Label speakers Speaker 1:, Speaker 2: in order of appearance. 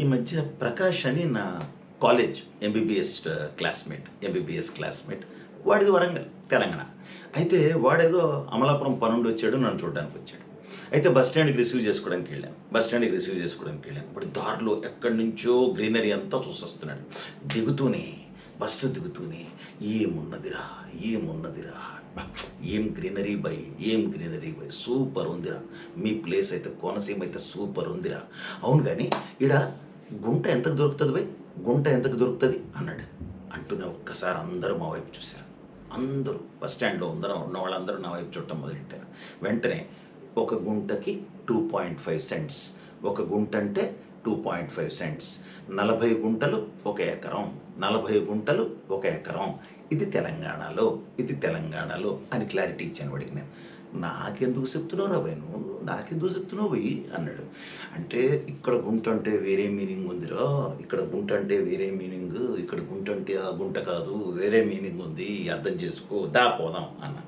Speaker 1: ఈ మధ్య ప్రకాష్ అని నా college MBBS classmate MBBS classmate వాడిది వరంగల్ తెలంగాణ. అయితే వాడేదో అమలాపురం పనుండి వచ్చాడు నన్ను చూడడానికి వచ్చాడు. అయితే బస్ స్టాండ్కి రిసీవ్ చేసుకోవడానికి వెళ్ళాను. బస్ స్టాండ్కి రిసీవ్ చేసుకోవడానికి వెళ్ళాను. ఇప్పుడు దారిలో ఎక్కడి నుంచో గ్రీనరీ అంతా చూసొస్తున్నాడు. దిగుతూనే బస్సు దిగుతూనే ఏమున్నదిరా ఏమున్నదిరా. ఏం గ్రీనరీ బై ఏం గ్రీనరీ బై సూపర్ ఉందిరా. మీ ప్లేస్ అయితే కోనసీమ అయితే సూపర్ ఉందిరా. అవును కానీ ఈడ గుంట ఎంతకు దొరుకుతుంది బై? గుంట ఎంతకు దొరుకుతుంది? అన్నాడు. అంటూనే ఒక్కసారి అందరూ మా వైపు చూశారు. అందరూ బస్ స్టాండ్లో ఉందరం ఉన్న వాళ్ళందరూ నా వైపు చూడటం మొదలెట్టారు. వెంటనే ఒక గుంటకి టూ పాయింట్ ఫైవ్ సెంట్స్ ఒక గుంట అంటే టూ పాయింట్ ఫైవ్ సెంట్స్ నలభై గుంటలు ఒక ఎకరం. నలభై గుంటలు ఒక ఎకరం. ఇది తెలంగాణలో ఇది తెలంగాణలో అని క్లారిటీ ఇచ్చాను వాడికి నేను. నాకెందుకు చెప్తున్నావు రాబాయ్ నువ్వు? నాకెందుకు చెప్తున్నావు పోయి అన్నాడు. అంటే ఇక్కడ గుంట అంటే వేరే మీనింగ్ ఉందిరా. ఇక్కడ గుంట అంటే వేరే మీనింగ్ ఇక్కడ గుంట అంటే ఆ గుంట కాదు. వేరే మీనింగ్ ఉంది. అర్థం చేసుకో. దా పోదాం అన్నా.